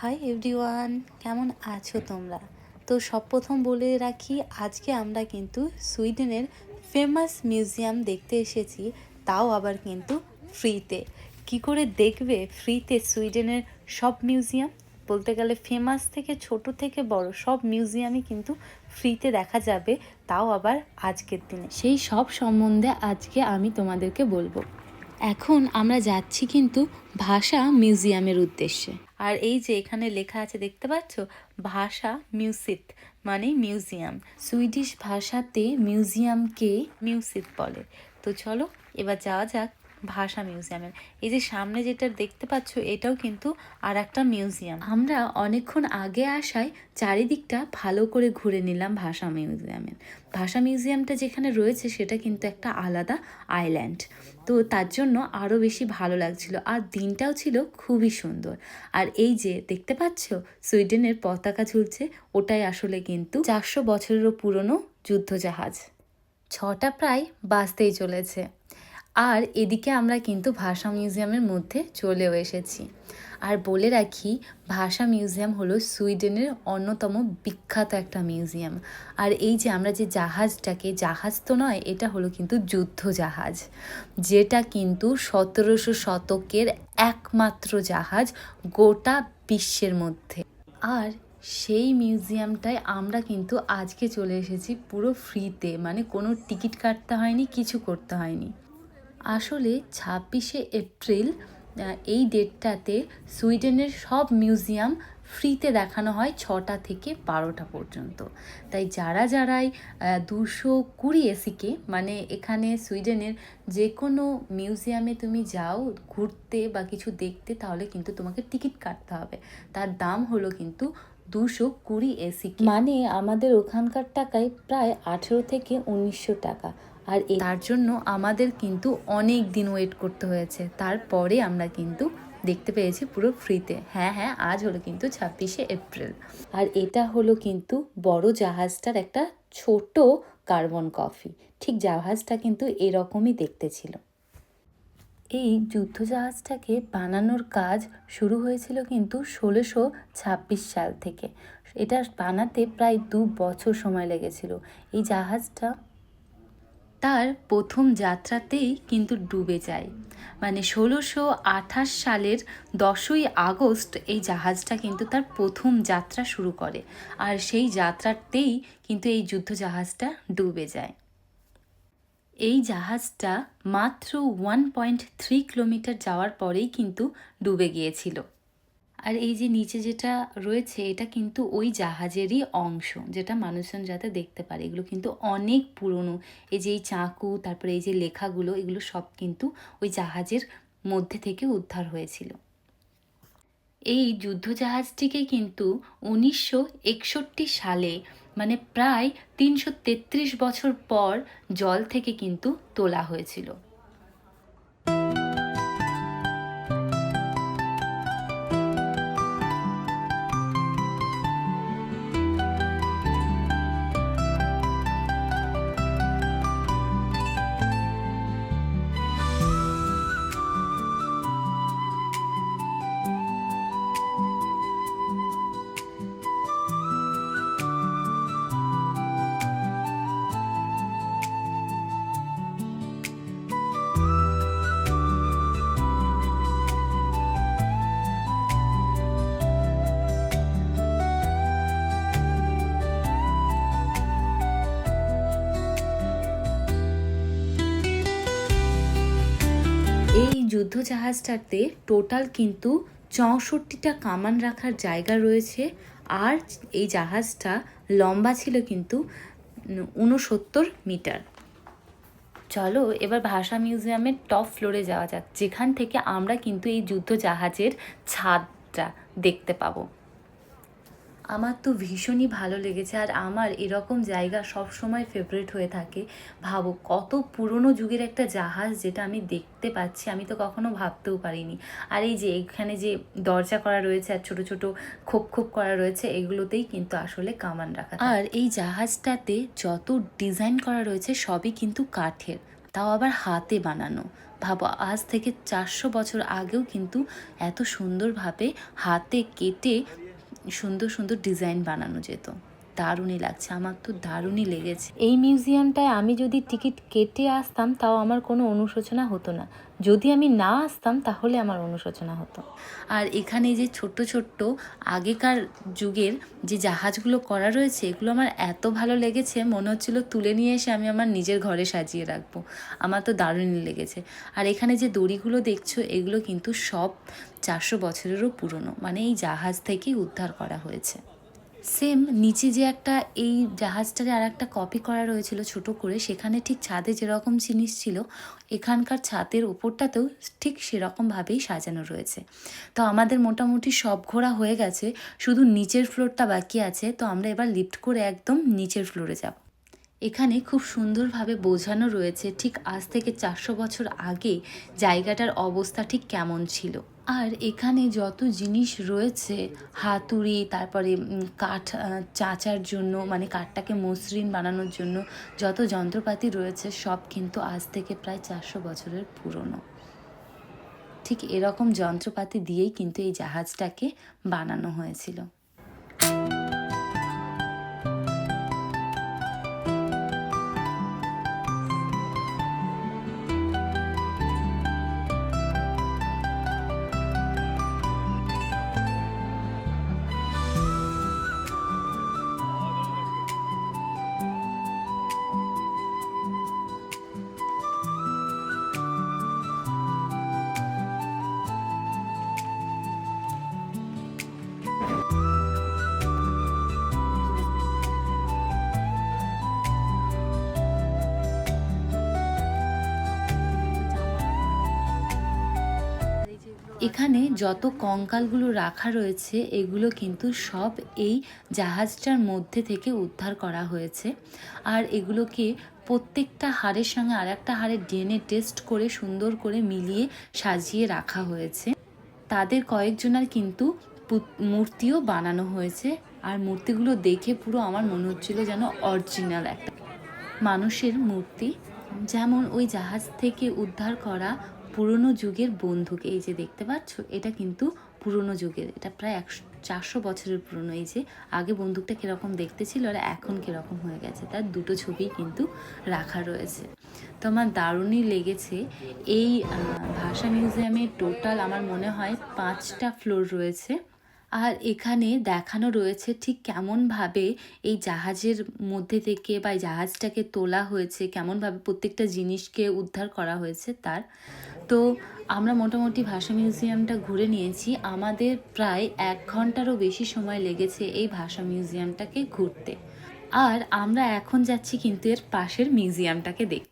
Hi everyone কেমন আছো তোমরা? তো সব প্রথম বলে রাখি, আজকে আমরা কিন্তু সুইডেনের ফেমাস মিউজিয়াম দেখতে এসেছি, তাও আবার কিন্তু ফ্রিতে কি করে দেখবে ফ্রিতে সুইডেনের সব মিউজিয়াম বলতে গেলে ফেমাস থেকে ছোট থেকে বড় সব মিউজিয়ামই কিন্তু ফ্রিতে দেখা যাবে, তাও আবার আজকের দিনে। সেই সব সম্বন্ধে আজকে আমি তোমাদেরকে বলব। এখন আমরা যাচ্ছি কিন্তু ভাষা মিউজিয়ামের উদ্দেশ্যে। আর এই যে এখানে লেখা আছে, দেখতে পাচ্ছ? ভাষা মিউসিত মানে মিউজিয়াম সুইডিশ ভাষাতে মিউজিয়ামকে মিউসিত বলে। তো চলো, এবার যাওয়া যাক ভাষা মিউজিয়ামের এই যে সামনে যেটা দেখতে পাচ্ছ, এটাও কিন্তু আর একটা মিউজিয়াম আমরা অনেকক্ষণ আগে আসায় চারিদিকটা ভালো করে ঘুরে নিলাম ভাষা মিউজিয়ামের ভাষা মিউজিয়ামটা যেখানে রয়েছে, সেটা কিন্তু একটা আলাদা আইল্যান্ড তো তার জন্য আরও বেশি ভালো লাগছিল। আর দিনটাও ছিল খুবই সুন্দর। আর এই যে দেখতে পাচ্ছ, সুইডেনের পতাকা ঝুলছে, ওটাই আসলে কিন্তু চারশো বছরেরও পুরনো যুদ্ধজাহাজ। ছটা প্রায় বাঁচতেই চলেছে। আর এদিকে আমরা কিন্তু ভাষা মিউজিয়ামের মধ্যে চলেও এসেছি। আর বলে রাখি, ভাষা মিউজিয়াম হলো সুইডেনের অন্যতম বিখ্যাত একটা মিউজিয়াম। আর এই যে আমরা যে জাহাজটাকে, জাহাজ তো নয়, এটা হলো কিন্তু যুদ্ধ জাহাজ। যেটা কিন্তু সতেরোশো শতকের একমাত্র জাহাজ গোটা বিশ্বের মধ্যে। আর সেই মিউজিয়ামটায় আমরা কিন্তু আজকে চলে এসেছি পুরো ফ্রিতে মানে কোনো টিকিট কাটতে হয়নি, কিছু করতে হয়নি। আসলে ছাব্বিশে এপ্রিল এই ডেটটাতে সুইডেনের সব মিউজিয়াম ফ্রিতে দেখানো হয় ছটা থেকে বারোটা পর্যন্ত। তাই যারা যারাই দুশো কুড়ি এসিকে মানে এখানে সুইডেনের যে কোনো মিউজিয়ামে তুমি যাও, ঘুরতে বা কিছু দেখতে, তাহলে কিন্তু তোমাকে টিকিট কাটতে হবে। তার দাম হলো কিন্তু দুশো কুড়ি এসি মানে আমাদের ওখানকার টাকায় প্রায় আঠেরো থেকে উনিশশো টাকা। আর তার জন্য আমাদের কিন্তু অনেক দিন ওয়েট করতে হয়েছে। তারপরে আমরা কিন্তু দেখতে পেয়েছি পুরো ফ্রিতে হ্যাঁ হ্যাঁ আজ হলো কিন্তু ছাব্বিশে এপ্রিল আর এটা হলো কিন্তু বড় জাহাজটার একটা ছোট কার্বন কফি ঠিক জাহাজটা কিন্তু এরকমই দেখতে ছিল। এই যুদ্ধজাহাজটাকে বানানোর কাজ শুরু হয়েছিল কিন্তু ষোলোশো ছাব্বিশ সাল থেকে। এটা বানাতে প্রায় দু বছর সময় লেগেছিল। এই জাহাজটা তার প্রথম যাত্রাতেই কিন্তু ডুবে যায়। মানে ষোলোশো আঠাশ সালের দশই আগস্ট এই জাহাজটা কিন্তু তার প্রথম যাত্রা শুরু করে। আর সেই যাত্রাতেই কিন্তু এই যুদ্ধ জাহাজটা ডুবে যায়। এই জাহাজটা মাত্র ওয়ান পয়েন্ট থ্রি কিলোমিটার যাওয়ার পরেই কিন্তু ডুবে গিয়েছিল। আর এই যে নিচে যেটা রয়েছে, এটা কিন্তু ওই জাহাজেরই অংশ যেটা মানুষজন যাতে দেখতে পারে। এগুলো কিন্তু অনেক পুরনো। এই যে এই চাকু, তারপরে এই যে লেখাগুলো, এগুলো সব কিন্তু ওই জাহাজের মধ্যে থেকে উদ্ধার হয়েছিল। এই যুদ্ধজাহাজটিকে কিন্তু উনিশশো একষট্টি সালে মানে প্রায় তিনশো তেত্রিশ বছর পর জল থেকে কিন্তু তোলা হয়েছিল। এই যুদ্ধ জাহাজটাতে টোটাল কিন্তু চৌষট্টিটা কামান রাখার জায়গা রয়েছে। আর এই জাহাজটা লম্বা ছিল কিন্তু ঊনসত্তর মিটার। চলো, এবার ভাষা মিউজিয়ামের টপ ফ্লোরে যাওয়া যাক, যেখান থেকে আমরা কিন্তু এই যুদ্ধ জাহাজের ছাদটা দেখতে পাবো। আমার তো ভীষণই ভালো লেগেছে আর আমার এরকম জায়গা সব সময় ফেভারিট হয়ে থাকে। ভাবো, কত পুরনো যুগের একটা জাহাজ যেটা আমি দেখতে পাচ্ছি, আমি তো কখনো ভাবতেও পারিনি। আর এই যে এখানে যে দরজা করা রয়েছে আর ছোট ছোট খোপ খোপ করা রয়েছে, এগুলোতেই কিন্তু আসলে কামান রাখা আর এই জাহাজটাতে যত ডিজাইন করা রয়েছে, সবই কিন্তু কাঠের। তাও আবার হাতে বানানো। ভাবো, আজ থেকে চারশো বছর আগেও কিন্তু এত সুন্দরভাবে হাতে কেটে সুন্দর সুন্দর ডিজাইন বানানো যেত। দারুণই লাগছে আমার তো দারুণই লেগেছে। এই মিউজিয়ামটায় আমি যদি টিকিট কেটে আসতাম তাও আমার কোনো অনুশোচনা হতো না। যদি আমি না আসতাম তাহলে আমার অনুশোচনা হতো। আর এখানে যে ছোট্ট ছোট্ট আগেকার যুগের যে জাহাজগুলো করা রয়েছে এগুলো আমার এত ভালো লেগেছে মনে হচ্ছিল তুলে নিয়ে এসে আমি আমার নিজের ঘরে সাজিয়ে রাখব। আমার তো দারুণই লেগেছে। আর এখানে যে দড়িগুলো দেখছ এগুলো কিন্তু সব চারশো বছরেরও পুরনো। মানে এই জাহাজ থেকেই উদ্ধার করা হয়েছে। সেম নিচে যে একটা এই জাহাজটারে আর একটা কপি করা রয়েছিল ছোট করে, সেখানে ঠিক ছাদে যেরকম জিনিস ছিল, এখানকার ছাদের ওপরটাতেও ঠিক সেরকমভাবেই সাজানো রয়েছে। তো আমাদের মোটামুটি সব ঘোরা হয়ে গেছে, শুধু নিচের ফ্লোরটা বাকি আছে, তো আমরা এবার লিফট করে একদম নিচের ফ্লোরে যাব। এখানে খুব সুন্দরভাবে বোঝানো রয়েছে ঠিক আজ থেকে চারশো বছর আগে জায়গাটার অবস্থা ঠিক কেমন ছিল। আর এখানে যত জিনিস রয়েছে, হাতুড়ি, তারপরে কাঠ চাচার জন্য মানে কাঠটাকে মসৃণ বানানোর জন্য যত যন্ত্রপাতি রয়েছে, সব কিন্তু আজ থেকে প্রায় চারশো বছরের পুরনো। ঠিক এরকম যন্ত্রপাতি দিয়েই কিন্তু এই জাহাজটাকে বানানো হয়েছিল। এখানে যত কঙ্কালগুলো রাখা রয়েছে, এগুলো কিন্তু সব এই জাহাজটার মধ্যে থেকে উদ্ধার করা হয়েছে। আর এগুলোকে প্রত্যেকটা হাড়ের সঙ্গে আর একটা হাড়ের ডিএনএ টেস্ট করে, সুন্দর করে মিলিয়ে সাজিয়ে রাখা হয়েছে। তাদের কয়েকজনের কিন্তু মূর্তিও বানানো হয়েছে। আর মূর্তিগুলো দেখে পুরো আমার মনে হচ্ছিল যেন অরিজিনাল একটা মানুষের মূর্তি। যেমন ওই জাহাজ থেকে উদ্ধার করা পুরনো যুগের বন্দুক এই যে দেখতে পাচ্ছ, এটা কিন্তু পুরনো যুগের, এটা প্রায় একশো, চারশো বছরের পুরনো, এই যে আগে বন্দুকটা কীরকম দেখতে ছিল আর এখন কীরকম হয়ে গেছে, তার দুটো ছবি কিন্তু রাখা রয়েছে। তো আমার দারুণই লেগেছে এই ভাষা মিউজিয়ামে টোটাল আমার মনে হয় পাঁচটা ফ্লোর রয়েছে। আর এখানে দেখানো রয়েছে ঠিক কেমনভাবে এই জাহাজের মধ্যে থেকে বা জাহাজটাকে তোলা হয়েছে, কেমনভাবে প্রত্যেকটা জিনিসকে উদ্ধার করা হয়েছে তার। তো আমরা মোটামুটি ভাষা মিউজিয়ামটা ঘুরে নিয়েছি। আমাদের প্রায় এক ঘন্টারও বেশি সময় লেগেছে এই ভাষা মিউজিয়ামটাকে ঘুরতে। আর আমরা এখন যাচ্ছি কিন্তু এর পাশের মিউজিয়ামটাকে দেখতে